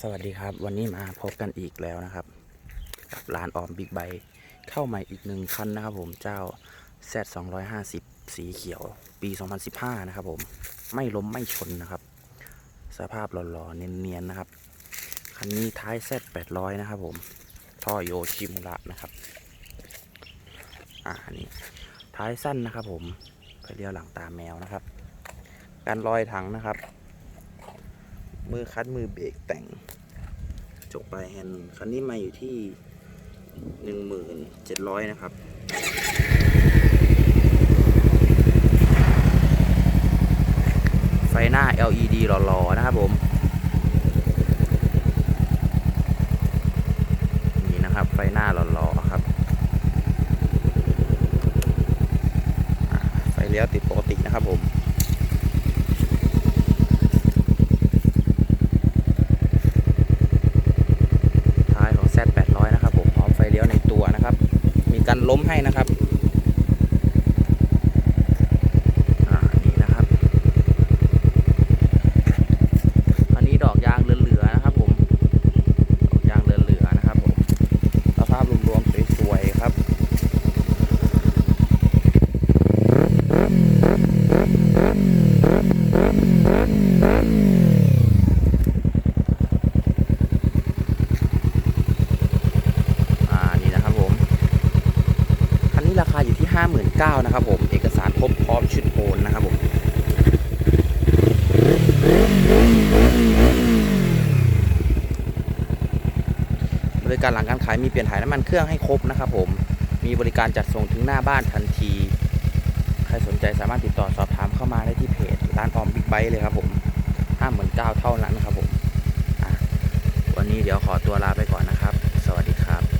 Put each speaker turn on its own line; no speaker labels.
สวัสดีครับวันนี้มาพบกันอีกแล้วนะครับกับร้านออมบิ๊กไบเข้าใหม่อีกหนึ่งคันนะครับผมเจ้า Z 250 สีเขียว ปี 2015 นะครับผมไม่ล้มไม่ชนนะครับ สภาพหล่อๆ เนียนๆนะครับ คันนี้ท้าย Z 800 นะครับผมท่อโยชิมุระนะครับ อ่านี่ท้ายสั้นนะครับผมไฟเลี้ยวหลังตาแมวนะครับ การลอยถังนะครับ มือคัดมือเบรกแต่งจกปลายแฮนด์คันนี้มาอยู่ที่หนึ่งหมื่นเจ็ดร้อยนะครับไฟหน้า LED หล่อๆ นะครับผม นี่นะครับ ไฟหน้าหล่อๆ ครับ ไฟเลี้ยวติดปกตินะครับผม ท้ายของ Z 800 นะครับผมพร้อมไฟเลี้ยวในตัวนะครับ มี การล้มให้นะครับ อ่า นี่นะครับ อันนี้ดอกยางเหลือๆนะครับผม ดอกยางเหลือๆนะครับผม สภาพรวมๆสวยๆครับ อ่า นี่นะครับผม คันนี้ราคาอยู่ที่ 59,000นะครับผม เอกสารครบพร้อมชุดโอนนะครับผมบริการหลังการขายมีเปลี่ยนถ่ายน้ำมันเครื่องให้ครบนะครับผม มีบริการจัดส่งถึงหน้าบ้านทันที ใครสนใจสามารถติดต่อสอบถามเข้ามาได้ที่เพจ ร้านออมบิ๊กไบค์เลยครับผมห้าหมื่นเก้าเท่านั้นครับผมวันนี้เดี๋ยวขอตัวลาไปก่อนนะครับ สวัสดีครับ